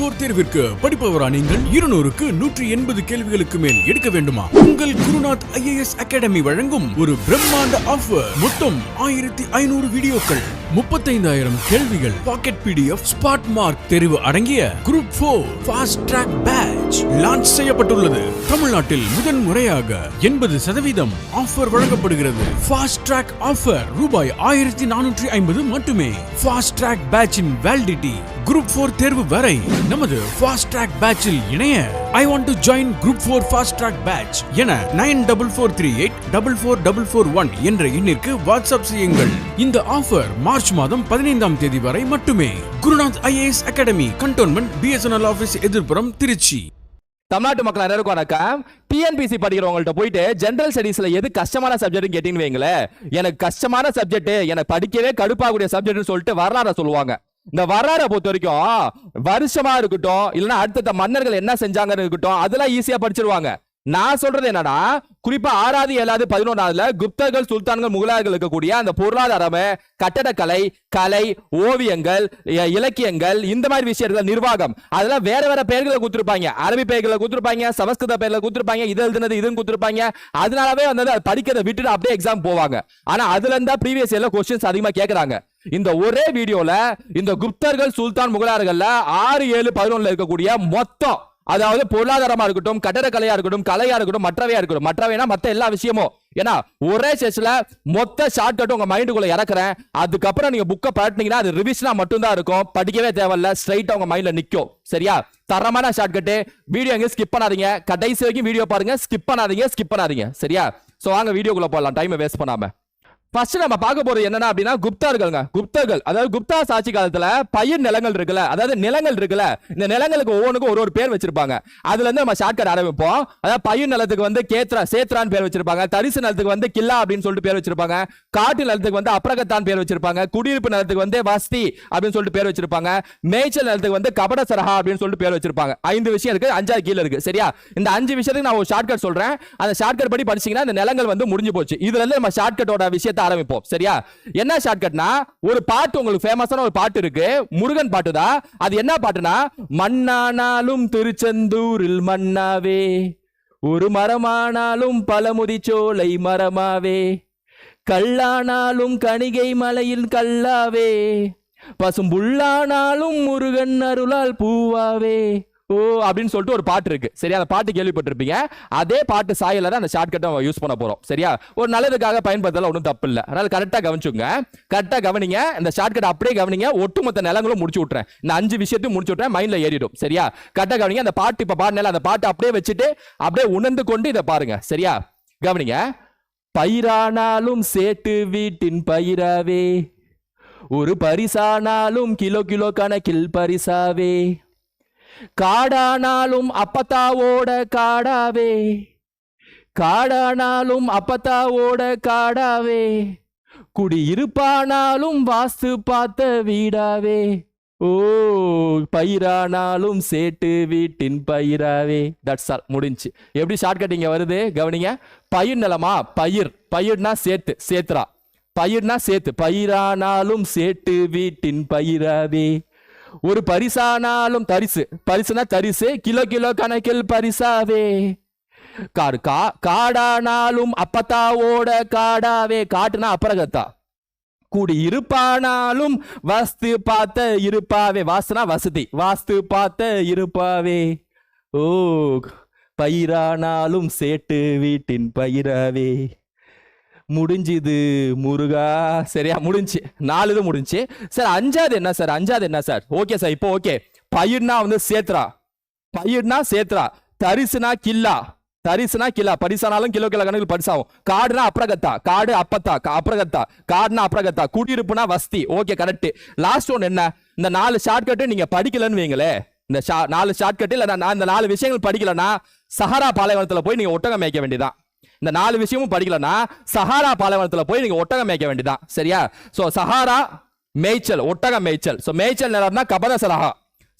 போர் தேர்விற்கு படிப்பவரா நீங்கள்? இருநூறுக்கு நூற்றி எண்பது கேள்விகளுக்கு மேல் எடுக்க வேண்டுமா? உங்கள் குருநாத் ஐஏஎஸ் அகாடமி வழங்கும் ஒரு பிரம்மாண்ட ஆஃபர் மொத்தம் ஆயிரத்தி ஐநூறு வீடியோக்கள். முப்பத்தைந்தாயிரம் கேள்விகள். பாக்கெட் பிடிஎஃப் ஸ்பாட் மார்க் தெரிவு அடங்கிய group four fast track batch launch செய்யப்பட்டுள்ளது. தமிழ்நாட்டில் முதன் முறையாக எண்பது சதவீதம் ஆஃபர் வழங்கப்படுகிறது. ஃபாஸ்ட் ட்ராக் ஆஃபர் ரூபாய் ஆயிரத்தி நானூற்றி ஐம்பது மட்டுமே. ஃபாஸ்ட் ட்ராக் பேட்சின் வேலிடிட்டி குரூப் போர் தேர்வு வரை நமது ஃபாஸ்ட் ட்ராக் பேட்சில் இணைய I want to join group four fast track batch என nine double four three eight double four double four one என்ற எண்ணிற்கு வாட்ஸ்அப் செய்யுங்கள். இந்த ஆஃபர் மார்ச் மார்ச் மாதம் பதினைந்தாம் தேதி வரை மட்டுமே. Gurunath IAS academy cantonment BSNL office எதிர்ப்புறம் Trichy. தமிழ்நாட்டு மக்கள் எல்லாருக்கும் வணக்கம். டிஎன்பிசி படிக்கிறவங்கள்ட்ட போயிட்டு ஜென்ரல் ஸ்டடீஸ்ல எது கஷ்டமான சப்ஜெக்ட் கேட்டீங்கன்னு வைங்களேன். எனக்கு கஷ்டமான சப்ஜெக்ட் எனக்கு படிக்கவே கடுப்பாகக்கூடிய சப்ஜெக்ட்னு சொல்லிட்டு வரலாற சொல்லுவாங்க. இந்த வரலாறை பொறுத்த வரைக்கும் வருஷமா இருக்கட்டும் இல்லைன்னா அடுத்தடுத்த மன்னர்கள் என்ன செஞ்சாங்கன்னு இருக்கட்டும் அதெல்லாம் ஈஸியா படிச்சிருவாங்க. நான் சொல்றது என்னன்னா குறிப்பா ஆறாவது ஏழாவது பதினொன்றாவதுல குப்தர்கள் சுல்தான்கள் முகலாயர்கள் இருக்கக்கூடிய அந்த பொருளாதாரம் கட்டடக்கலை கலை ஓவியங்கள் இலக்கியங்கள் இந்த மாதிரி விஷயங்கள் நிர்வாகம். அதெல்லாம் வேற வேற பெயர்களை கொடுத்துருப்பாங்க. அரபி பெயர்களை கொடுத்துருப்பாங்க சமஸ்கிருத பெயர்ல கொடுத்துருப்பாங்க இது எழுதுனது இதுன்னு கொடுத்துருப்பாங்க. அதனாலவே வந்து அதை படிக்கிறத விட்டுட்டு அப்படியே எக்ஸாம் போவாங்க. ஆனா அதுல இருந்தா ப்ரீவியஸ் இயர்ல கொஸ்டின்ஸ் அதிகமா கேட்கறாங்க இந்த ஒரே வீடியோல இந்த குப்தர்கள் சுல்தான் முகலாயர்கள்ல ஆறு ஏழு பதினொன்னுல இருக்கக்கூடிய மொத்தம் அதாவது பொருளாதாரமா இருக்கட்டும் கட்டடக்கலையா இருக்கட்டும் கலையா இருக்கட்டும் மற்றவையா இருக்கட்டும் மற்றவைனா மற்ற எல்லா விஷயமும். ஏன்னா ஒரே செஸ்ல மொத்த ஷார்ட் கட் உங்க மைண்டுக்குள்ள இறக்குறேன். அதுக்கப்புறம் நீங்க புக்கை பழட்டினீங்கன்னா அது ரிவிஷனா மட்டும்தான் இருக்கும். படிக்கவே தேவையில்ல. ஸ்ட்ரைட்டா உங்க மைண்ட்ல நிக்கும். சரியா? தரமான ஷார்ட் கட்டு வீடியோ எங்க ஸ்கிப் பண்ணாதீங்க. கடைசி வரைக்கும் வீடியோ பாருங்க. ஸ்கிப் பண்ணாதீங்க. ஸ்கிப் பண்ணாதீங்க. சரியா? சோ வாங்க வீடியோக்குள்ள போடலாம் டைமை வேஸ்ட் பண்ணாம. ஃபர்ஸ்ட் நம்ம பார்க்க போறது என்னன்னா அப்படின்னா குப்தர்கள்ங்க. குப்தர்கள் அதாவது குப்தா சாட்சி காலத்துல பயிர் நிலங்கள் இருக்குல்ல அதாவது நிலங்கள் இருக்குல்ல இந்த நிலங்களுக்கு ஒவ்வொன்றுக்கும் ஒரு ஒரு பேர் வச்சிருப்பாங்க. அதுல இருந்து நம்ம ஷார்ட்கட் ஆரம்பிப்போம். அதாவது பயிர் நிலத்துக்கு வந்து கேத்ரா சேத்ரான்னு பேர் வச்சிருப்பாங்க. தரிசு நிலத்துக்கு வந்து கில்லா அப்படின்னு சொல்லிட்டு பேர் வச்சிருப்பாங்க. காட்டு நிலத்துக்கு வந்து அப்ரகத்தான் பேர் வச்சிருப்பாங்க. குடியிருப்பு நிலத்துக்கு வந்து வஸ்தி அப்படின்னு சொல்லிட்டு பேர் வச்சிருப்பாங்க. மேய்ச்சல் நிலத்துக்கு வந்து கபட சரஹா அப்படின்னு சொல்லிட்டு பேர் வச்சிருப்பாங்க. ஐந்து விஷயம் இருக்கு அஞ்சாறு கீழே இருக்கு. சரியா? இந்த அஞ்சு விஷயத்துக்கு நான் ஒரு ஷார்ட்கட் சொல்றேன். அந்த ஷார்ட்கட் படி படிச்சீங்கன்னா இந்த நிலங்கள் வந்து முடிஞ்சு போச்சு. இதுல இருந்து நம்ம ஷார்ட்கட்டோட விஷயத்தை ஆரம்பிப்போம். சரியா? என்ன ஷார்ட்கட்னா ஒரு பாட்டு உங்களுக்கு ஃபேமஸான ஒரு பாட்டு இருக்கு. முருகன் பாட்டு தான் அது என்ன பாட்டுனா மண்ணானாலும் திருச்செந்தூரில் மண்ணாவே ஒரு மரமானாலும் பழமுதிச்சோலை மரமாவே கல்லானாலும் கணிகை மலையில் கல்லாவே பசும்புல்லானாலும் முருகன் அருளால் பூவாவே ஓ அப்படின்னு சொல்லிட்டு ஒரு பாட்டு இருக்கு. சரியா? அந்த பாட்டு கேள்விப்பட்டிருப்பீங்க. அதே பாட்டு சாயல தான் அந்த ஷார்ட்கட்டை யூஸ் பண்ண போறோம். சரியா? ஒரு நல்லதுக்காக பயன்படுத்தல ஒன்றும் தப்பு இல்லை அதனால கரெக்டாக கவனிச்சுங்க கரெக்டாக கவனிங்க. இந்த ஷார்ட்கட் அப்படியே கவனிங்க. ஒட்டுமொத்த நிலங்களும் முடிச்சு விட்றேன் இந்த அஞ்சு விஷயத்தையும் முடிச்சு விட்றேன் மைண்ட்ல ஏறிடும். சரியா? கரெக்டாக கவனிங்க. அந்த பாட்டு இப்போ பாடினால அந்த பாட்டு அப்படியே வச்சுட்டு அப்படியே உணர்ந்து கொண்டு இதை பாருங்க. சரியா? கவனிங்க. பயிரானாலும் சேட்டு வீட்டின் பயிராவே. ஒரு பரிசானாலும் கிலோ கிலோ கணக்கில் பரிசாவே. காடானாலும் அப்பத்தாவோட காடாவே. காடானாலும் அப்பத்தாவோட காடாவே. குடியிருப்பானாலும் வாஸ்து பார்த்த வீடாவே. ஓ பயிரானாலும் சேட்டு வீட்டின் பயிராவே. தட்ஸ் ஆல் முடிஞ்சு. எப்படி ஷார்ட் இங்க வருது? கவனிங்க. பயிர் நிலமா? பயிர். பயிர்னா சேத்து சேத்ரா பயிர்னா சேத்து. பயிரானாலும் சேட்டு வீட்டின் பயிராவே. ஒரு பரிசானாலும் தரிசு. பரிசுனா தரிசு. கிலோ கிலோ கணக்கில் பரிசாவே. காடு கா காடானாலும் அப்பத்தாவோட காடாவே. காட்டுனா அப்பரகத்தா கூடி இருப்பானாலும் வாஸ்து பார்த்த இருப்பாவே. வாசனா வசதி. வாஸ்து பார்த்த இருப்பாவே. ஓ பயிரானாலும் சேட்டு வீட்டின் பயிராவே. முடிஞ்சுது முருகா. சரியா முடிஞ்சு. நாலு இது முடிஞ்சு. சார் அஞ்சாவது என்ன சார்? அஞ்சாவது என்ன சார்? ஓகே சார் இப்போ ஓகே. பயிர்னா வந்து சேத்ரா. பயிர்னா சேத்ரா. தரிசுனா கில்லா. தரிசுனா கிலா பரிசானாலும் கிலோ கிலோ கணக்கில் பரிசாகும். காடுனா அப்ரகத்தா. காடு அப்பத்தா கா- அப்ரகத்தா. காடுனா அப்ரகத்தா. குடியிருப்புனா வஸ்தி. ஓகே கரெக்ட் லாஸ்ட் ஒன் என்ன? இந்த நாலு ஷார்ட்கட்டு நீங்க படிக்கலன்னு வைங்களே. இந்த ஷா- நாலு ஷார்ட்கட்டு இல்லை நான் இந்த நாலு விஷயங்கள் படிக்கலன்னா சஹரா பாலைவனத்தில் போய் நீங்க ஒட்டகம் மேய்க்க வேண்டியதான் இந்த நாலு விஷயமும் படிக்கலன்னா சஹாரா பாலைவனத்தில் போய் நீங்கள் ஒட்டகம் மேய்க்க வேண்டியதான் சரியா? ஸோ சஹாரா மேய்ச்சல் ஒட்டகம் மேய்ச்சல். ஸோ மேய்ச்சல் நிலம்னா கபத சரஹா.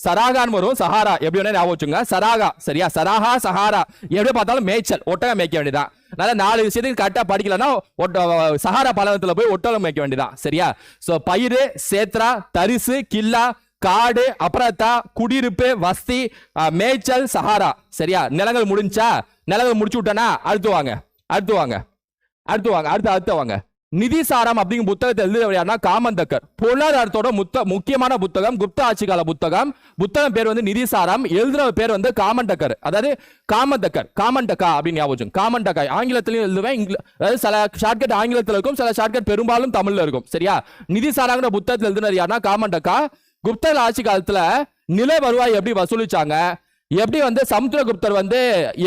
சராகான்னு வரும் சஹாரா. எப்படி வேணா ஞாபகம் வச்சுங்க. சராகா சரியா? சராகா சஹாரா. எப்படி பார்த்தாலும் மேய்ச்சல் ஒட்டகம் மேய்க்க வேண்டியதான் அதனால நாலு விஷயத்துக்கு கரெக்டாக படிக்கலன்னா ஒட்ட சஹாரா பாலைவனத்தில் போய் ஒட்டகம் மேய்க்க வேண்டியதான் சரியா? ஸோ பயிறு சேத்ரா தரிசு கில்லா காடு அப்புறத்தா குடியிருப்பு வசதி மேய்ச்சல் சஹாரா. சரியா? நிலங்கள் முடிஞ்சா நிலங்கள் முடிச்சு விட்டனா அடுத்து வாங்க. அடுத்து வாங்க. அடுத்து வாங்க. அடுத்து அடுத்து வாங்க. நிதிசாரம் அப்படிங்கிற புத்தகத்தை எழுதுறவர்னா காமந்தக்கர் பொருளாதாரத்தோட முத்த முக்கியமான புத்தகம் குப்த ஆட்சி கால புத்தகம். புத்தகம் பேர் வந்து நிதிசாரம் எழுதுன பேர் வந்து காமண்டக்கர் அதாவது காமந்தக்கர் காமண்டக்கா அப்படின்னு ஞாபகம் காமண்டக்கா ஆங்கிலத்திலையும் எழுதுவேன். இங்கில- அதாவது சில ஷார்ட்கட் ஆங்கிலத்தில் இருக்கும் சில ஷார்ட்கட் பெரும்பாலும் தமிழ்ல இருக்கும். சரியா? நிதிசாராங்கிற புத்தகத்தில் எழுதுனது யாருன்னா காமண்டக்கா குப்தர் ஆட்சி காலத்துல நில வருவாய் எப்படி வசூலிச்சாங்க? எப்படி வந்து சமுத்திரகுப்தர் வந்து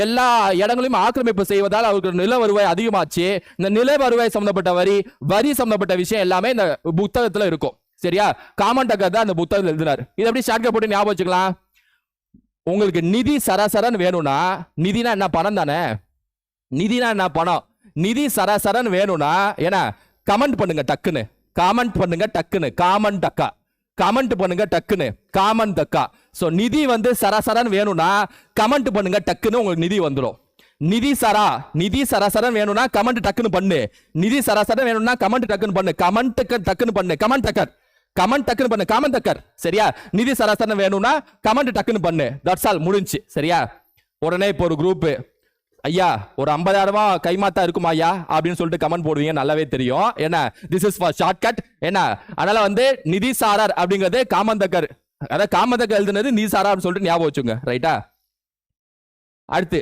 எல்லா இடங்களையும் ஆக்கிரமிப்பு செய்வதால் அவருக்கு நில வருவாய் அதிகமாச்சு இந்த நில வருவாய் சம்பந்தப்பட்ட வரி வரி சம்பந்தப்பட்ட விஷயம் எல்லாமே இந்த புத்தகத்துல இருக்கும். சரியா? காமண்டக்கர் தான் அந்த புத்தகத்தில் எழுதினார். இது எப்படி ஷார்ட்கட் போட்டு ஞாபகம் வச்சுக்கலாம்? உங்களுக்கு நிதி சராசரன் வேணும்னா நிதினா என்ன பணம் தானே? நிதினா என்ன பணம்? நிதி சராசரன் வேணும்னா ஏன்னா கமெண்ட் பண்ணுங்க டக்குன்னு. காமெண்ட் பண்ணுங்க டக்குன்னு. காமன் டக்கா கமெண்ட் பண்ணுங்க டக்குன்னு. காமன் தக்கா ஸோ நிதி வந்து சராசரன் வேணும்னா கமெண்ட் பண்ணுங்க டக்குன்னு உங்களுக்கு நிதி வந்துடும் நிதி சரா நிதி சராசரன் வேணும்னா கமெண்ட் டக்குன்னு பண்ணு. நிதி சராசரன் வேணும்னா கமெண்ட் டக்குன்னு பண்ணு. கமெண்ட் டக்குன்னு பண்ணு. கமெண்ட் டக்கர். கமெண்ட் டக்குன்னு பண்ணு. காமன் தக்கர் சரியா? நிதி சராசரன் வேணும்னா கமெண்ட் டக்குன்னு பண்ணு. தட்ஸ் ஆல் முடிஞ்சு சரியா? உடனே இப்போ ஒரு குரூப்பு ஐயா ஒரு ஐம்பதாயிரமா கைமாத்தா இருக்குமா ஐயா? அப்படின்னு சொல்லிட்டு கமெண்ட் போடுவீங்க நல்லாவே தெரியும். என்ன? This is for short cut என்ன? அதனால வந்து நிதி சாரர் அப்படிங்கிறது காமந்தக்கர். அதாவது காமந்தக்கர் எழுதுனது நிதி அப்படின்னு சொல்லிட்டு ஞாபகம் வச்சுங்க ரைட்டா அடுத்து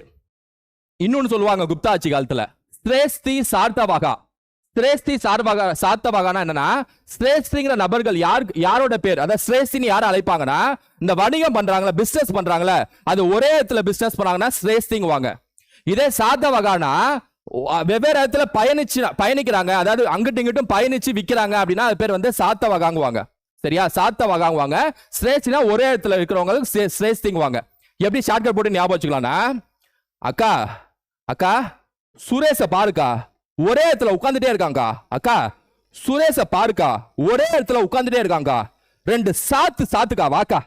இன்னொன்னு சொல்லுவாங்க குப்தா ஆட்சி காலத்துல. ஸ்ரேஸ்தி சார்த்தவாகா. ஸ்ரேஸ்தி சார்பாக சார்த்தவாகானா என்னன்னா ஸ்ரேஸ்திங்கிற நபர்கள் யார் யாரோட பேர்? அதாவது ஸ்ரேஸ்தின்னு யார் அழைப்பாங்கன்னா இந்த வணிகம் பண்றாங்களா பிசினஸ் பண்றாங்களா அது ஒரே இடத்துல பிசினஸ் பண்ணாங்கன்னா ஸ்ரேஸ்திங்குவாங்க இதே சாத்தவகானா வெவ்வேறு இடத்துல பயணிச்சு பயணிக்கிறாங்க. அதாவது அங்கிட்டும் இங்கிட்டும் பயணிச்சு விற்கிறாங்க அப்படின்னா அது பேர் வந்து சாத்தவகாங்குவாங்க. சரியா? சாத்தவகாங்குவாங்க. ஸ்ரேஷ்னா ஒரே இடத்துல இருக்கிறவங்களுக்கு ஸ்ரேஷ்திங்குவாங்க எப்படி ஷார்ட்கட் போட்டு ஞாபகம் வச்சுக்கலாம்னா அக்கா அக்கா சுரேஷ பாருக்கா. ஒரே இடத்துல உட்காந்துட்டே இருக்காங்கக்கா. அக்கா சுரேஷ பாருக்கா. ஒரே இடத்துல உட்காந்துட்டே இருக்காங்கக்கா. ரெண்டு சாத்து சாத்துக்கா வாக்கா.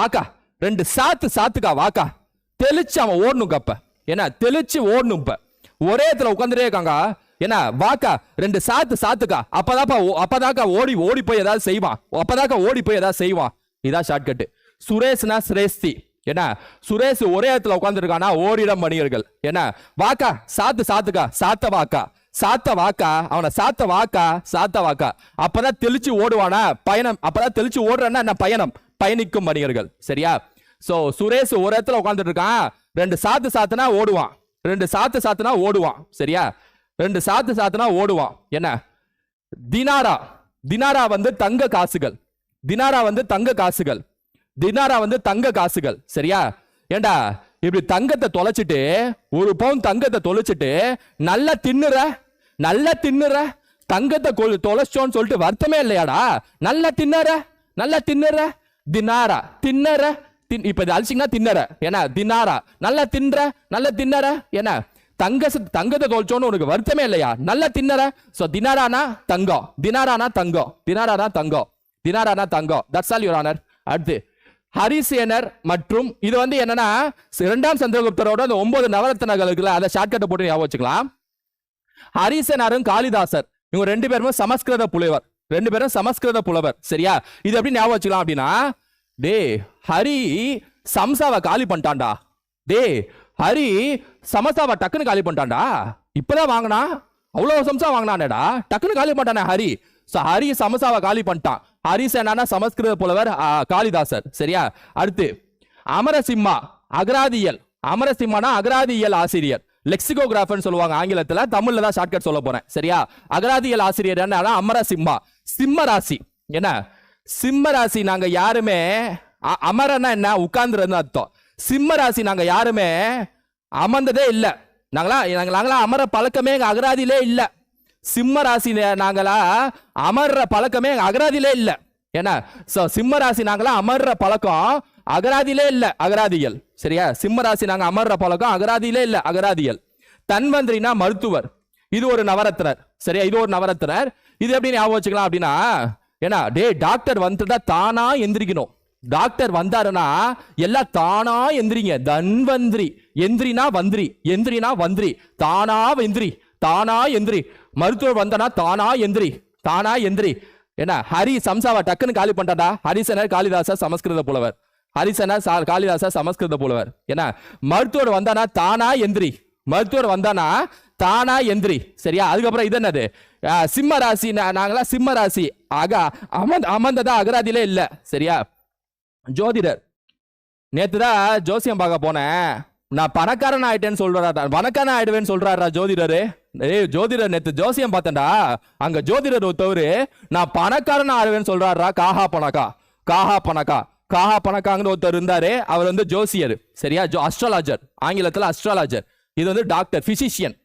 வாக்கா. ரெண்டு சாத்து சாத்துக்கா வாக்கா. தெளிச்சு அவன் ஓடணும் கப்ப என்ன தெளிச்சு ஓடணும் இப்ப. ஒரே இடத்துல உட்காந்துட்டே இருக்காங்க என்ன வாக்கா ரெண்டு சாத்து சாத்துக்கா. அப்பதாப்பா ஓ- அப்பதாக்கா ஓடி ஓடி போய் ஏதாவது செய்வான். அப்பதாக்கா ஓடி போய் ஏதாவது செய்வான். இதான் ஷார்ட்கட் சுரேஷ்னா சிரேஸ்தி என்ன சுரேஷ் ஒரே இடத்துல உட்காந்துருக்கானா ஓரிடம் மணியர்கள் என்ன வாக்கா சாத்து சாத்துக்கா. சாத்த வாக்கா. சாத்த வாக்கா அவனை சாத்த வாக்கா சாத்த வாக்கா. அப்பதான் தெளிச்சு ஓடுவானா? பயணம். அப்பதான் தெளிச்சு ஓடுறான்னா என்ன பயணம்? பயணிக்கும் மணியர்கள் சரியா? சோ சுரேஷ் ஒரு இடத்துல உட்காந்துட்டு இருக்கான். ரெண்டு சாத்து சாத்துனா ஓடுவான். ரெண்டு சாத்து சாத்துனா ஓடுவான். சரியா? ரெண்டு சாத்து சாத்துனா ஓடுவான். என்ன? தினாரா. தினாரா வந்து தங்க காசுகள். தினாரா வந்து தங்க காசுகள். தினாரா வந்து தங்க காசுகள். சரியா? ஏண்டா? இப்படி தங்கத்தை தொலைச்சிட்டு ஒரு பவுன் தங்கத்தை தொலைச்சிட்டு நல்லா தின்னுற நல்லா தின்னுற தங்கத்தை தொலைச்சோன்னு சொல்லிட்டு வருத்தமே இல்லையாடா? நல்லா தின்னற நல்லா தின்னுற தினாரா தின்னற தின் இப்ப இது அழிச்சிங்கன்னா தின்னற. ஏன்னா தினாரா நல்லா தின்ற நல்லா தின்னற என்ன? தங்க தங்கத்தை தோல்ச்சோன்னு உனக்கு வருத்தமே இல்லையா? நல்லா தின்னற. சோ தினாரானா தங்கம். தினாரானா தங்கம். தினாரானா தங்கம். தினாரானா தங்கம். தட்ஸ் ஆல் யூர் ஆனர் அடுத்து ஹரிசேனர் மற்றும் இது வந்து என்னன்னா இரண்டாம் சந்திரகுப்தரோட அந்த ஒன்பது நவரத்னங்கள் இருக்குல்ல அதை ஷார்ட்கட்டை போட்டு ஞாபகம் வச்சுக்கலாம். ஹரிசேனரும் காளிதாசர். இவங்க ரெண்டு பேருமே சமஸ்கிருத புலவர். ரெண்டு பேரும் சமஸ்கிருத புலவர். சரியா? இது எப்படி ஞாபகம் வச்சுக்கலாம் அப்படின்னா டே ஹரி சம்சாவை காலி பண்ணிட்டான்டா. டே ஹரி சமசாவை டக்குன்னு காலி பண்ணிட்டான்டா. இப்பதான் வாங்கினா? அவ்வளோ சம்சா வாங்கினானேடா. டக்குன்னு காலி பண்ணிட்டானே ஹரி. ஸோ ஹரி சமசாவை காலி பண்ணிட்டான். ஹரிசேனா சமஸ்கிருத புலவர் காளிதாசர். சரியா? அடுத்து அமரசிம்மா அகராதியல். அமரசிம்மானா அகராதியல் ஆசிரியர். லெக்சிகோகிராஃபர்னு சொல்லுவாங்க ஆங்கிலத்தில். தமிழ்ல தான் ஷார்ட்கட் சொல்ல போறேன். சரியா? அகராதியல் ஆசிரியர் என்ன அமரசிம்மா. சிம்ம ராசி என்ன? சிம்ம ராசி நாங்க யாருமே அ- அமரன்னா என்ன? உட்கார்ந்துருன்னு அர்த்தம். சிம்ம ராசி நாங்க யாருமே அமர்ந்ததே இல்லை. நாங்களா நாங்க- நாங்களா அமர பழக்கமே எங்க அகராதியிலே இல்லை. சிம்ம ராசி நாங்களா அமர்ற பழக்கமே எங்க அகராதியிலே இல்லை. ஏன்னா சோ சிம்ம ராசி நாங்களா அமர்ற பழக்கம் அகராதியிலே இல்லை அகராதியல் சரியா? சிம்ம ராசி நாங்க அமர்ற பழக்கம் அகராதியிலே இல்லை அகராதியல் தன்வந்திரினா மருத்துவர். இது ஒரு நவரத்தினர் சரியா? இது ஒரு நவரத்தினர் இது எப்படி ஞாபகம் வச்சுக்கலாம் அப்படின்னா ஏன்னா டேய் டாக்டர் வந்துட்டா தானா எந்திரிக்கணும். டாக்டர் வந்தாருன்னா எல்லாம் தானா எந்திரிங்க. தன்வந்திரி எந்திரினா வந்திரி. எந்திரினா வந்திரி. தானா எந்திரி தானா எந்திரி. மருத்துவர் வந்தனா தானா எந்திரி. தானா எந்திரி. என்ன ஹரி சம்சாவா டக்குன்னு காலி பண்ணிட்டாடா ஹரிசனர் காளிதாசா சமஸ்கிருத புலவர். ஹரிசனர் சா- காளிதாசா சமஸ்கிருத புலவர். என்ன மருத்துவர் வந்தானா தானா எந்திரி. மருத்துவர் வந்தானா தானா எந்திரி. சரியா? அதுக்கப்புறம் இது என்னது சிம்ம ராசி நாங்களாம் சிம்ம ராசி. ஆகா அமர்ந்த அமர்ந்ததா அகராதியிலே இல்லை. சரியா? ஜோதிடர். நேத்து தான் ஜோசியம் பார்க்க போனேன். நான் பணக்காரன் ஆயிட்டேன்னு சொல்றாரா பணக்காரன் ஆயிடுவேன்னு சொல்றாரா ஜோதிடரு. ஏய் ஜோதிடர் நேத்து ஜோசியம் பார்த்தேன்டா. அங்க ஜோதிடர் ஒருத்தவரு நான் பணக்காரன் ஆயிடுவேன்னு சொல்றாரா காஹா பணக்கா காஹா பணக்கா காஹா பணக்காங்கன்னு ஒருத்தர் இருந்தாரு. அவர் வந்து ஜோசியர். சரியா? ஜோ அஸ்ட்ராலாஜர் ஆங்கிலத்தில் அஸ்ட்ராலாஜர் இது வந்து டாக்டர் பிசிஷியன்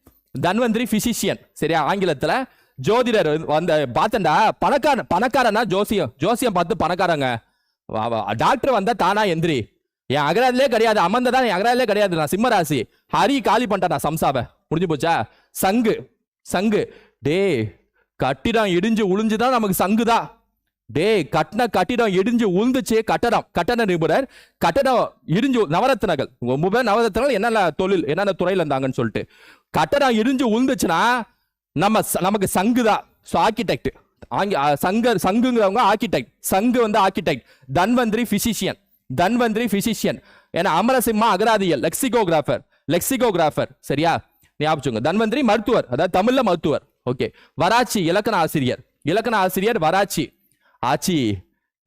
தன்வந்திரி பிசிஷியன் சரியா? ஆங்கிலத்துல ஜோதிடர் வந்த பார்த்தண்டா பணக்காரன் பணக்காரனா ஜோசியம் ஜோசியம் பார்த்து பணக்காரங்க. வா- வா- டாக்டர் வந்தா தானா எந்திரி. என் அகராதிலே கிடையாது அமர்ந்ததான் என் அகராதிலே கிடையாது நான் சிம்மராசி. ஹரி காலி பண்ணிட்டா சம்சாவை. முடிஞ்சு போச்சா? சங்கு சங்கு. டேய் கட்டிடம் இடிஞ்சு உளுஞ்சுதான் நமக்கு சங்குதான் டே கட்டின கட்டிடம் இடிஞ்சு உளுந்துச்சு கட்டடம். கட்டட நிபுணர் கட்டடம் இடிஞ்சு நவரத்னங்கள். ரொம்ப பேர் நவரத்னங்கள் என்னென்ன தொழில் என்னென்ன துறையில் இருந்தாங்கன்னு சொல்லிட்டு. கட்டடம் இடிஞ்சு உழுந்துச்சுன்னா நம்ம நமக்கு சங்கு தான். ஸோ ஆர்கிடெக்ட் ஆங்கி அ, சங்கர் சங்குங்கிறவங்க ஆர்கிடெக்ட் சங்கு வந்து architect Dhanvantari physician Dhanvantari physician ஏன்னா அமரசிம்மா அகராதியல் லெக்சிகோகிராஃபர் லெக்சிகோகிராஃபர் சரியா? ஞாபகம் தன்வந்திரி மருத்துவர். அதாவது தமிழ்ல மருத்துவர். ஓகே வராச்சி இலக்கண ஆசிரியர். இலக்கண ஆசிரியர் வராச்சி ஆச்சி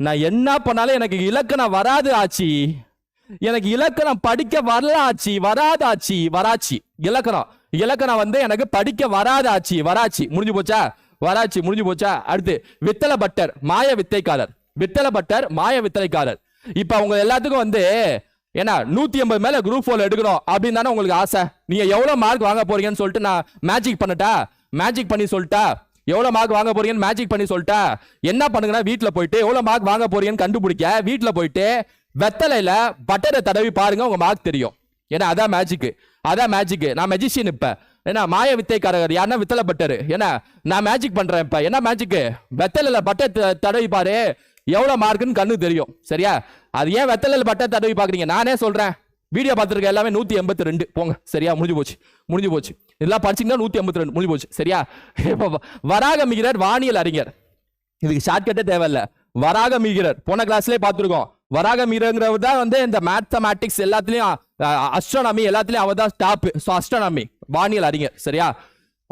நான் என்ன பண்ணாலும் எனக்கு இலக்கணம் வராது ஆச்சி. எனக்கு இலக்கணம் படிக்க வரல ஆச்சி. வராது ஆச்சி. வராச்சி இலக்கணம். இலக்கணம் வந்து எனக்கு படிக்க வராதாச்சு ஆச்சி வராச்சி முடிஞ்சு போச்சா? வராச்சி முடிஞ்சு போச்சா? அடுத்து வித்தல பட்டர் மாய வித்தைக்காரர். வித்தல பட்டர் மாய வித்தைக்காரர். இப்ப அவங்க எல்லாத்துக்கும் வந்து ஏன்னா நூத்தி எண்பது மேல குரூப் போல எடுக்கணும் அப்படின்னு தானே உங்களுக்கு ஆசை. நீங்க எவ்வளவு மார்க் வாங்க போறீங்கன்னு சொல்லிட்டு நான் மேஜிக் பண்ணட்டா? மேஜிக் பண்ணி சொல்லிட்டா? எவ்வளவு மார்க் வாங்க போறீங்கன்னு மேஜிக் பண்ணி சொல்லிட்டா? என்ன பண்ணுங்கன்னா வீட்டுல போயிட்டு எவ்வளவு மார்க் வாங்க போறீங்கன்னு கண்டுபிடிக்க வீட்டுல போயிட்டு வெத்தலையில பட்டரை தடவி பாருங்க உங்க மார்க் தெரியும். ஏன்னா அதான் மேஜிக்கு அதான் மேஜிக்கு நான் மெஜிஷியன் இப்போ. ஏன்னா மாய வித்தைக்காரர் யாருன்னா வித்தலை பட்டரு ஏன்னா நான் மேஜிக் பண்றேன் இப்ப. என்ன மேஜிக்கு வெத்தலில் பட்டை த- தடவி பாரு. எவ்வளவு மார்க்குன்னு கண்ணு தெரியும். சரியா? அது ஏன் வெத்தலில் பட்டை தடவி பாக்குறீங்க? நானே சொல்றேன். வீடியோ பார்த்துருக்க எல்லாமே நூத்தி எண்பத்தி ரெண்டு. போங்க. சரியா? முடிஞ்சு போச்சு. முடிஞ்சு போச்சு. இதெல்லாம் படிச்சீங்கன்னா நூத்தி எண்பத்தி ரெண்டு. முடிஞ்சு போச்சு. சரியா? இப்போ வ- வராக மிகிறர் வானியல் அறிஞர். இதுக்கு ஷார்ட்கட்டே தேவையில்ல. வராக மீகிறர் போன கிளாஸ்லேயே பார்த்துருக்கோம். வராக மீகிறங்கிறவர் தான் வந்து இந்த மேத்தமேட்டிக்ஸ் எல்லாத்துலயும் அஸ்ட்ரானமி எல்லாத்துலயும் அவர் தான் டாப் ஸோ அஸ்ட்ரானமி வானியல் அறிஞர் சரியா?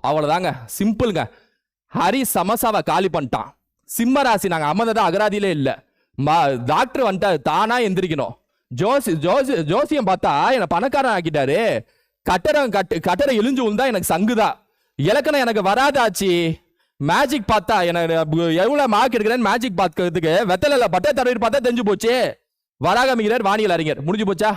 அவ்வளோதாங்க சிம்பிளுங்க ஹரி சமசாவை காலி பண்ணிட்டான். சிம்ம ராசி நாங்க அமர்ந்ததா அகராதியிலே இல்லை. மா டாக்டர் வந்துட்டு தானா எந்திரிக்கணும். ஜோசி ஜோசி ஜோசியம் பார்த்தா என்னை பணக்காரன் ஆக்கிட்டாரு. கட்டடம் கட்டு கட்டடம் இழிஞ்சு விழுந்தா எனக்கு சங்குதா. இலக்கணம் எனக்கு வராதாச்சு. மேஜிக் பார்த்தா எனக்கு எவ்வளோ மார்க் எடுக்கிறேன்னு மேஜிக் பார்க்கறதுக்கு வெத்தலைல பட்டை தடவை பார்த்தா தெரிஞ்சு போச்சு. வராகமிகிறார் வானியல் அறிஞர். முடிஞ்சு போச்சா?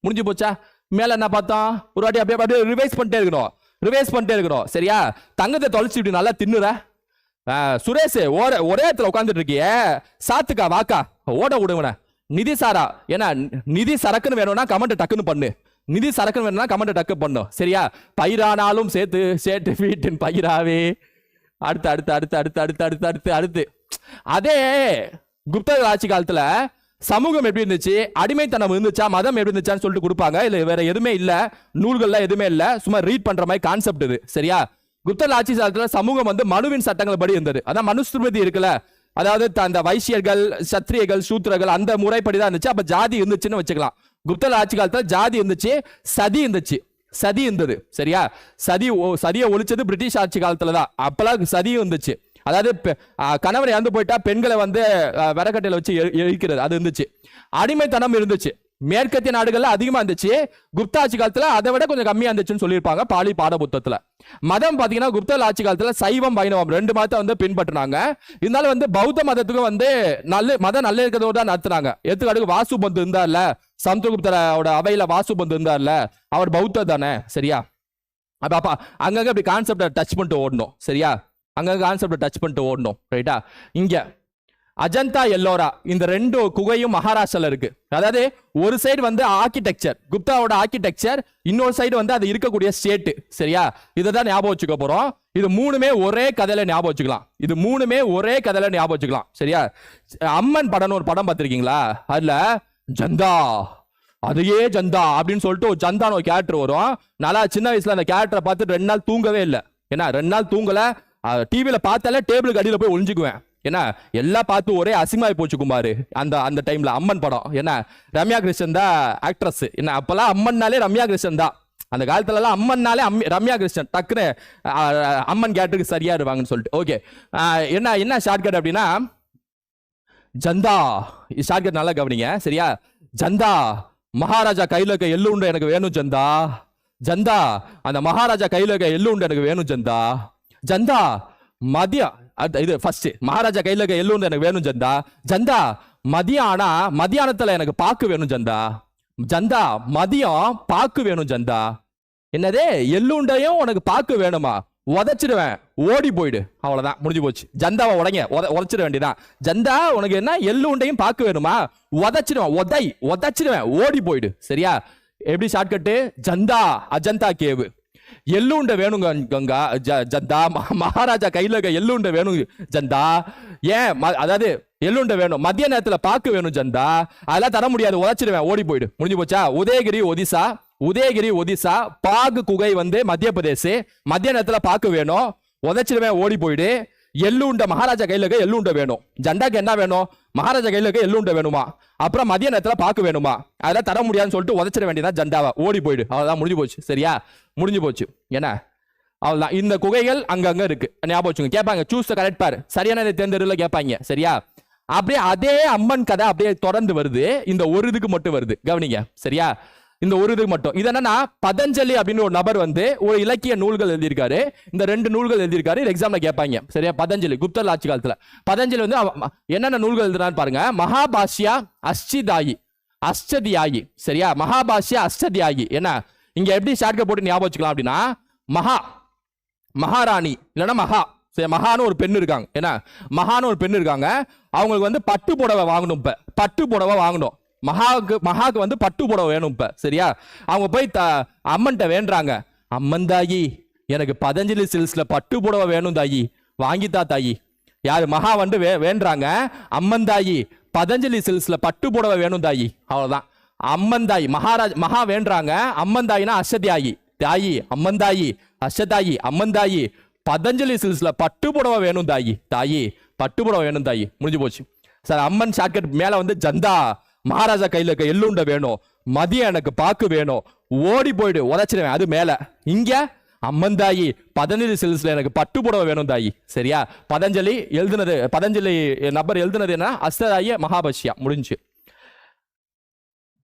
முடிஞ்சு போச்சா? மேலே என்ன பார்த்தோம்? ஒரு வாட்டி அப்படியே அப்படியே ரிவைஸ் பண்ணிட்டே இருக்கணும். ரிவைஸ் பண்ணிட்டே இருக்கணும். சரியா? தங்கத்தை தொலைச்சி இப்படி நல்லா தின்னுற. சுரேஷ் ஓர ஒரே இடத்துல உட்காந்துட்டு இருக்கியே. சாத்துக்கா வாக்கா. ஓட விடுவன நிதி சாரா. ஏன்னா நிதி சரக்குன்னு வேணும்னா கமெண்ட் டக்குன்னு பண்ணு. நிதி சரக்குன்னு வேணும்னா கமெண்ட் டக்கு பண்ணும் சரியா? பயிரானாலும் சேர்த்து சேர்த்து வீட்டின் பயிராவே. அடுத்து அடுத்து அடுத்து அடுத்து அடுத்து அடுத்து அடுத்து அடுத்து. அதே குப்தர் ஆட்சி காலத்துல சமூகம் எப்படி இருந்துச்சு? அடிமைத்தனம் இருந்துச்சா? மதம் எப்படி இருந்துச்சான்னு சொல்லிட்டு கொடுப்பாங்க. இல்ல வேற எதுவுமே இல்ல. நூல்கள்லாம் எதுவுமே இல்ல. சும்மா ரீட் பண்ற மாதிரி கான்செப்ட் இது. சரியா? குப்தர் ஆட்சி காலத்துல சமூகம் வந்து மனுவின் சட்டங்கள் படி இருந்தது. அதான் மனுஸ்மிருதி இருக்குல்ல. அதாவது த- அந்த வைசியர்கள் சத்திரியர்கள் சூத்திரர்கள் அந்த முறைப்படி தான் இருந்துச்சு. அப்ப ஜாதி இருந்துச்சுன்னு வச்சுக்கலாம். குப்தர் ஆட்சி காலத்துல ஜாதி இருந்துச்சு சதி இருந்துச்சு. சதி இருந்தது. சரியா? சதி ஒ- சதியை ஒழிச்சது பிரிட்டிஷ் ஆட்சி காலத்துல தான் அப்பெல்லாம் சதியும் இருந்துச்சு. அதாவது கணவர் இறந்து போயிட்டா பெண்களை வந்து ஆ, வச்சு எரிக்கிறது அது இருந்துச்சு. அடிமைத்தனம் இருந்துச்சு. மேற்கத்திய நாடுகள்ல அதிகமா இருந்துச்சு. குப்தா ஆட்சி காலத்துல அதை விட கொஞ்சம் கம்மியா இருந்துச்சுன்னு சொல்லியிருப்பாங்க பாலி பாட புத்தகத்துல மதம் பாத்தீங்கன்னா குப்தர் ஆட்சி காலத்துல சைவம் வைணவம் ரெண்டு மதத்தை வந்து பின்பற்றினாங்க. இருந்தாலும் வந்து பௌத்த மதத்துக்கும் வந்து நல்ல மதம் நல்ல இருக்கிறதோட தான் நடத்துனாங்க. எடுத்துக்காட்டுக்கு வாசு பந்து இருந்தார்ல சமுத்திரகுப்தரோட அவையில வாசு பந்து இருந்தார்ல அவர் பௌத்தர் தானே சரியா? அப்ப அங்கங்க அப்படி கான்செப்டை டச் பண்ணிட்டு ஓடணும் சரியா? அங்கங்க கான்செப்டை டச் பண்ணிட்டு ஓடணும் ரைட்டா இங்க அஜந்தா எல்லோரா. இந்த ரெண்டு குகையும் மகாராஷ்டிரால இருக்கு. அதாவது ஒரு சைடு வந்து ஆர்கிடெக்சர் குப்தாவோட ஆர்கிடெக்சர் இன்னொரு சைடு வந்து அது இருக்கக்கூடிய ஸ்டேட்டு சரியா? இதை தான் ஞாபகம் வச்சுக்க போறோம். இது மூணுமே ஒரே கதையில ஞாபகம் வச்சுக்கலாம். இது மூணுமே ஒரே கதையில ஞாபகம் வச்சுக்கலாம். சரியா? அம்மன் படம்னு ஒரு படம் பார்த்திருக்கீங்களா? அதுல ஜந்தா அதையே ஜந்தா அப்படின்னு சொல்லிட்டு ஒரு ஜந்தான ஒரு கேரக்டர் வரும். நல்லா சின்ன வயசுல அந்த கேரக்டரை பார்த்து ரெண்டு நாள் தூங்கவே இல்லை. ஏன்னா ரெண்டு நாள் தூங்கல. டிவியில பார்த்தாலே டேபிளுக்கு அடியில் போய் ஒழிஞ்சுக்குவேன் என்ன எல்லாம் பார்த்து ஒரே அசிங்கமாய் போச்சு குமார் அந்த அந்த டைம்ல அம்மன் படம். என்ன ரம்யா கிருஷ்ணன் தான் ஆக்ட்ரஸ் என்ன அப்பெல்லாம் அம்மன்னாலே ரம்யா கிருஷ்ணன் தான். அந்த காலத்துலலாம் அம்மன்னாலே அம்மி- ரம்யா கிருஷ்ணன் டக்குன்னு அம்மன் கேட்டுக்கு சரியா இருவாங்கன்னு சொல்லிட்டு. ஓகே என்ன என்ன ஷார்ட்கட் அப்படின்னா ஜந்தா. ஷார்ட்கட் நல்லா கவனிங்க சரியா? ஜந்தா. மகாராஜா கையில் இருக்க எள்ளு உண்டு எனக்கு வேணும் ஜந்தா. ஜந்தா. அந்த மகாராஜா கையில் இருக்க எள்ளு உண்டு எனக்கு வேணும் ஜந்தா. ஜந்தா. மதியம் இது ஃபர்ஸ்ட் மகாராஜா கையில் இருக்க எள்ளு எனக்கு வேணும் ஜந்தா. ஜந்தா மதியம் ஆனா மதியானத்துல எனக்கு பாக்கு வேணும் ஜந்தா. ஜந்தா மதியம் பாக்கு வேணும் ஜந்தா. என்னது? எள்ளுண்டையும் உனக்கு பாக்கு வேணுமா? உதைச்சிடுவேன். ஓடி போயிடு. அவ்வளவுதான். முடிஞ்சு போச்சு. ஜந்தாவை உடங்க. உத வேண்டியதான் ஜந்தா உனக்கு என்ன? எள்ளு உண்டையும் பாக்கு வேணுமா? உதச்சிடுவேன். உதை உதச்சிடுவேன். ஓடி போயிடு. சரியா? எப்படி ஷார்ட்கட்டு ஜந்தா அஜந்தா கேவு எள்ளுண்ட வேணுங்க கங்கா ஜ- ஜந்தா மகாராஜா கையில இருக்க எள்ளுண்ட வேணும் ஜந்தா. ஏன் ம- அதாவது எள்ளுண்ட வேணும் மத்திய நேரத்துல பாக்கு வேணும் ஜந்தா. அதெல்லாம் தர முடியாது உதச்சிடுவேன் ஓடி போயிடு. முடிஞ்சு போச்சா? உதயகிரி ஒதிசா உதயகிரி ஒதிசா பாகு குகை வந்து மத்திய பிரதேஷ் மத்திய நேரத்துல பாக்கு வேணும். உதைச்சிடுவேன் ஓடி போயிடு. எள்ளுண்டை மகாராஜா கையில இருக்க எள்ளுண்ட வேணும். ஜண்டாக்கு என்ன வேணும்? மகாராஜா கையில இருக்க எள்ளுண்டை வேணுமா? அப்புறம் மதிய நேரத்துல பாக்கு வேணுமா? அதெல்லாம் தர முடியாதுன்னு சொல்லிட்டு உதச்சிட வேண்டியதான் ஜண்டாவை. ஓடி போயிடு. அவ்வளவுதான் முடிஞ்சு போச்சு. சரியா? முடிஞ்சு போச்சு. என்ன? அவ்வளவுதான். இந்த குகைகள் அங்கங்க இருக்கு. ஞாபகம் வச்சுங்க கேட்பாங்க சூஸ் கரெக்ட் பார் சரியான தேர்ந்தெடுல கேட்பாங்க. சரியா? அப்படியே அதே அம்மன் கதை அப்படியே தொடர்ந்து வருது. இந்த ஒரு இதுக்கு மட்டும் வருது. கவனிங்க. சரியா? இந்த ஒரு இது மட்டும். இது என்னன்னா பதஞ்சலி அப்படின்னு ஒரு நபர் வந்து ஒரு இலக்கிய நூல்கள் எழுதியிருக்காரு. இந்த ரெண்டு நூல்கள் எழுதியிருக்காரு. இது எக்ஸாம்ல கேட்பாங்க. சரியா? பதஞ்சலி குப்தர் ஆட்சி காலத்துல. பதஞ்சலி வந்து என்னென்ன நூல்கள் எழுதுறான்னு பாருங்க. மகாபாஷ்யா அஷ்டிதாயி. அஷ்டதியாயி. சரியா? மகாபாஷ்யா அஷ்டதியாயி. என்ன? இங்க எப்படி ஷார்ட்கட் போட்டு ஞாபகம் வச்சுக்கலாம் அப்படின்னா மகா மகாராணி இல்லைன்னா மகா. சரி மகான்னு ஒரு பெண் இருக்காங்க. என்ன? மகான்னு ஒரு பெண் இருக்காங்க. அவங்களுக்கு வந்து பட்டு புடவை வாங்கணும் இப்போ. பட்டு புடவை வாங்கணும். மகாவுக்கு மகாவுக்கு வந்து பட்டு புடவை வேணும் இப்போ சரியா? அவங்க போய் த அம்மன்கிட்ட வேண்டுறாங்க. அம்மன் தாயி எனக்கு பதஞ்சலி சில்ஸில் பட்டு புடவை வேணும் தாயி வாங்கித்தா தாயி. யார் மகா வந்து வே வேண்டுறாங்க. அம்மன் தாயி பதஞ்சலி சில்ஸில் பட்டு புடவை வேணும் தாயி அவ்வளோதான் அம்மன் தாய் மகாராஜ் மகா வேண்டுறாங்க. அம்மன் தாயினா அஷ்டதியாயி தாயி அம்மன் தாயி அஷ்டதாயி அம்மன் தாயி. பதஞ்சலி சில்ஸில் பட்டு புடவை வேணும் தாயி தாயி பட்டு புடவை வேணும் தாயி. முடிஞ்சு போச்சு. சார் அம்மன் ஷார்ட்கட் மேலே வந்து ஜந்தா மகாராஜா கையில் இருக்க எள்ளுண்ட வேணும். மதியம் எனக்கு பாக்கு வேணும். ஓடி போயிடு. உரைச்சிடுவேன் அது மேல. இங்க அம்மன் தாயி பதஞ்சலி சில்ஸ்ல எனக்கு பட்டு புடவை வேணும் தாயி. சரியா? பதஞ்சலி எழுதுனது பதஞ்சலி நபர் எழுதுனது என்ன? அஸ்ததாயி மகாபஷ்யா முடிஞ்சு.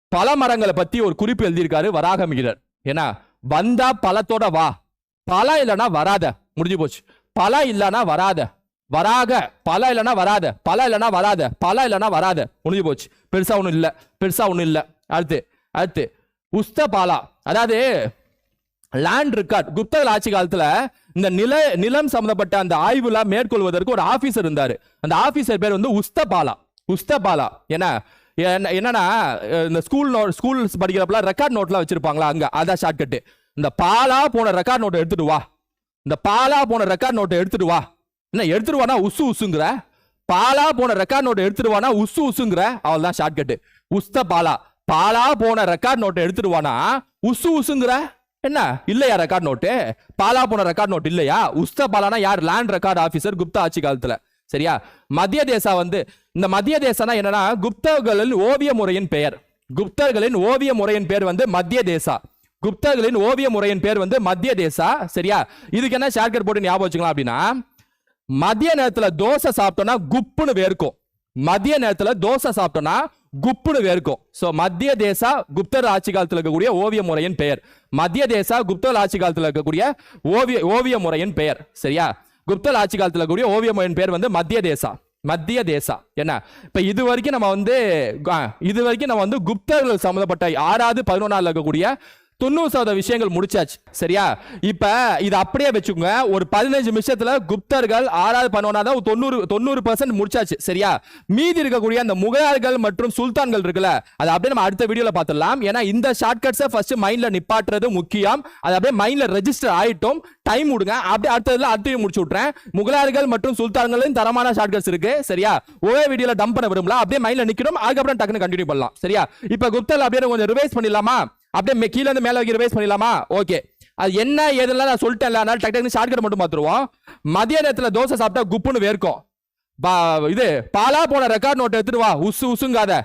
பல மரங்களை பத்தி ஒரு குறிப்பு எழுதியிருக்காரு வராகமிகிரர் ஏன்னா வந்தா பழத்தோட வா. பழம் இல்லைன்னா வராத. முடிஞ்சு போச்சு. பழம் இல்லைன்னா வராத. வராக பல இல்லைன்னா வராத பல இல்லைனா வராத பல இல்லைனா வராத. முடிஞ்சு போச்சு. பெருசா ஒண்ணும் இல்ல. பெருசா ஒண்ணும் இல்ல. அடுத்து அடுத்து உஸ்த பாலா அதாவது லேண்ட் ரெக்கார்ட் குப்தர்கள் ஆட்சி காலத்துல இந்த நில நிலம் சம்பந்தப்பட்ட அந்த ஆய்வுல மேற்கொள்வதற்கு ஒரு ஆபீசர் இருந்தாரு. அந்த ஆபீசர் பேர் வந்து உஸ்தபாலா. உஸ்தபாலா. என்ன என்ன- என்னன்னா இந்த ஸ்கூல் நோட் ஸ்கூல் படிக்கிறப்பலாம் ரெக்கார்ட் நோட்லாம் வச்சிருப்பாங்களா அங்க. அதான் ஷார்ட்கட்டு இந்த பாலா போன ரெக்கார்ட் நோட்டை எடுத்துட்டு வா. இந்த பாலா போன ரெக்கார்ட் நோட்டை எடுத்துட்டு வா. என்ன எடுத்துருவானா? உசு உசுங்கிற. பாலா போன ரெக்கார்ட் நோட்டை எடுத்துருவானா? உசு உசுங்கிற. அவள் தான் ஷார்ட்கட் உஸ்த பாலா. பாலா போன ரெக்கார்ட் நோட்டை எடுத்துருவானா? உசு உசுங்கிற. என்ன? இல்லையா ரெக்கார்ட் நோட்டு பாலா போன ரெக்கார்ட் நோட் இல்லையா? உஸ்த பாலானா யார்? லேண்ட் ரெக்கார்ட் ஆஃபீஸர் குப்தா ஆட்சி காலத்துல. சரியா? மத்திய தேசா வந்து இந்த மத்திய தேசம்னா என்னன்னா குப்தர்களின் ஓவிய முறையின் பெயர். குப்தர்களின் ஓவிய முறையின் பேர் வந்து மத்திய தேசா. குப்தர்களின் ஓவிய முறையின் பேர் வந்து மத்திய தேசா. சரியா? இதுக்கு என்ன ஷார்ட்கட் போட்டு ஞாபகம் வச்சுக்கலாம் அப்படின்னா மதிய நேரத்துல தோசை சாப்பிட்டோம்னா குப்புன்னு வேர்க்கும். மதிய நேரத்துல தோசை சாப்பிட்டோம்னா குப்புன்னு வேர்க்கும். ஸோ மத்திய தேசா குப்தர் ஆட்சி காலத்தில் இருக்கக்கூடிய ஓவிய முறையின் பெயர். மத்திய தேசா குப்தர் ஆட்சி காலத்தில் இருக்கக்கூடிய ஓவிய ஓவிய முறையின் பெயர். சரியா? குப்தர் ஆட்சி காலத்தில் இருக்கக்கூடிய ஓவிய முறையின் பெயர் வந்து மத்திய தேசா. மத்திய தேசா. என்ன? இப்போ இது வரைக்கும் நம்ம வந்து இது வரைக்கும் நம்ம வந்து குப்தர்கள் சம்மந்தப்பட்ட ஆறாவது பதினொன்றாவில் இருக்கக்கூடிய தொண்ணூறு சதவீத விஷயங்கள் முடிச்சாச்சு. சரியா? இப்ப இது அப்படியே வச்சுக்கோங்க. ஒரு பதினஞ்சு நிமிஷத்துல குப்தர்கள் ஆறாவது பண்ணுவனா தொண்ணூறு தொண்ணூறு பர்சன்ட் முடிச்சாச்சு. சரியா? மீதி இருக்கக்கூடிய அந்த முகலாயர்கள் மற்றும் சுல்தான்கள் இருக்குல்ல அதை அப்படியே நம்ம அடுத்த வீடியோல பார்த்துடலாம். ஏன்னா இந்த ஷார்ட்கட்ஸை ஃபர்ஸ்ட் மைண்ட்ல நிப்பாட்டுறது முக்கியம். அது அப்படியே மைண்ட்ல ரெஜிஸ்டர் ஆயிட்டோம். டைம் விடுங்க. அப்படியே அடுத்ததுல அடுத்தையும் முடிச்சு விட்றேன் முகலாயர்கள் மற்றும் சுல்தான்களின் தரமான ஷார்ட்கட்ஸ் இருக்கு. சரியா? ஒரே வீடியோல டம்ப் பண்ண விரும்பல. அப்படியே மைண்ட்ல நிக்கணும். அதுக்கப்புறம் டக்குன்னு கண்டினியூ பண்ணலாம். சரியா? இப்ப குப்தல் அப்படியே கொஞ்சம் ரிவைஸ் பண்ணிடலாமா? அப்படியே கீழே கீழ இருந்து மேலே வரைக்கும் ரிவைஸ் பண்ணிடலாமா? ஓகே அது என்ன ஏதெல்லாம் நான் சொல்லிட்டேன்ல. அதனால டக்கு டக்குனு ஷார்ட்கட் மட்டும் பார்த்துருவோம். மதிய நேரத்தில் தோசை சாப்பிட்டா குப்புன்னு வேர்க்கும். பா- இது பாலா போன ரெக்கார்ட் நோட் எடுத்துட்டு வா. உசு உசுங்காத.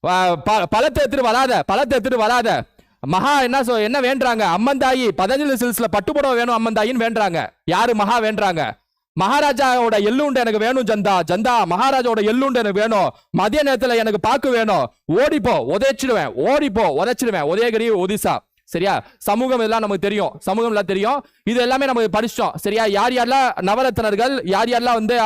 ப- பழத்தை எடுத்துட்டு வராத. பழத்தை எடுத்துட்டு வராத. மகா என்ன சொ என்ன வேண்டுறாங்க? அம்மந்தாயி பதஞ்சலி சில்ஸ்ல பட்டுப்புடவை வேணும் அம்மந்தாயின்னு வேண்டுறாங்க. யாரு மகா வேண்டுறாங்க? மகாராஜாவோட எள்ளுண்டு எனக்கு வேணும் ஜந்தா. ஜந்தா மகாராஜாவோட எள்ளுண்டு எனக்கு வேணும். மதிய நேரத்துல எனக்கு பாக்கு வேணும். ஓடிப்போ உதைச்சிடுவேன். ஓடிப்போ உதைச்சிடுவேன். உதயகிரி ஒதிசா சரியா? சமூகம் இதெல்லாம் நமக்கு தெரியும். சமூகம் எல்லாம் தெரியும். இது எல்லாமே நம்ம படிச்சோம் சரியா? யார் யாரெல்லாம் நவரத்தினர்கள் யார் யாரெல்லாம் வந்து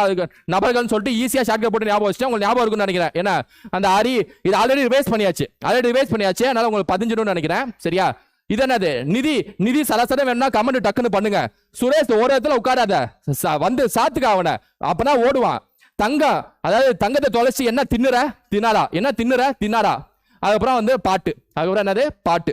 நபர்கள்னு சொல்லிட்டு ஈஸியா ஷார்ட்கட் போட்டு ஞாபகம் வச்சுட்டு உங்களுக்கு ஞாபகம் இருக்கும்னு நினைக்கிறேன். ஏன்னா அந்த அரி இது ஆல்ரெடி ரிவைஸ் பண்ணியாச்சு. ஆல்ரெடி ரிவைஸ் பண்ணியாச்சு. அதனால உங்களுக்கு பதிஞ்சிடும்னு நினைக்கிறேன். சரியா? இது என்னது நிதி நிதி சராசரி வேணும்னா கமெண்ட் டக்குன்னு பண்ணுங்க. சுரேஷ் ஒரு இடத்துல உட்காராத. வந்து சாத்துக்க அவனை. அப்பனா ஓடுவான். தங்கம் அதாவது தங்கத்தை தொலைச்சி என்ன தின்னுற? தின்னாரா என்ன தின்னுற? தின்னாரா அதுக்கப்புறம் வந்து பாட்டு. அதுக்கப்புறம் என்னது? பாட்டு.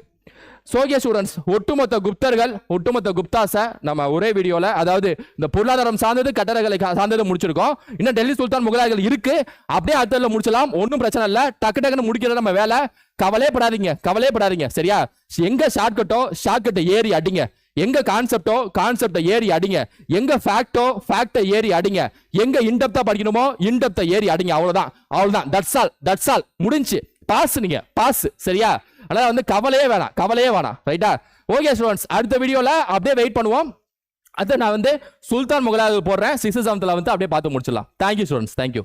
சோகிய ஸ்டூடெண்ட்ஸ் ஒட்டுமொத்த குப்தர்கள் ஒட்டுமொத்த குப்தாஸை நம்ம ஒரே வீடியோவில் அதாவது இந்த பொருளாதாரம் சார்ந்தது கட்டடங்களை சார்ந்தது முடிச்சிருக்கோம். இன்னும் டெல்லி சுல்தான் முகலாயர்கள் இருக்கு. அப்படியே அடுத்ததில் முடிச்சலாம் ஒன்றும் பிரச்சனை இல்லை. டக்கு டக்குன்னு முடிக்கிறது நம்ம வேலை. கவலைப்படாதீங்க கவலைப்படாதீங்க சரியா? எங்க ஷார்ட்கட்டோ ஷார்ட்கட்டை ஏறி அடிங்க. எங்க கான்செப்டோ கான்செப்டை ஏறி அடிங்க. எங்க ஃபேக்டோ ஃபேக்டை ஏறி அடிங்க. எங்க இன்டெப்தா படிக்கணுமோ இன்டெப்தா ஏறி அடிங்க. அவ்வளவுதான். அவ்வளவுதான். தட்ஸ் ஆல் தட்ஸ் ஆல் முடிஞ்சு. பாஸ் நீங்க பாஸ் சரியா? அதனால வந்து கவலையே வேணாம் கவலையே வேணாம் ரைட்டா ஓகே ஸ்டூடெண்ட்ஸ் அடுத்த வீடியோல அப்படியே வெயிட் பண்ணுவோம். அதை நான் வந்து சுல்தான் முகலாது போடுறேன். சிக்ஸ் செவன்த்ல வந்து அப்படியே பார்த்து முடிச்சிடலாம். Thank you students thank you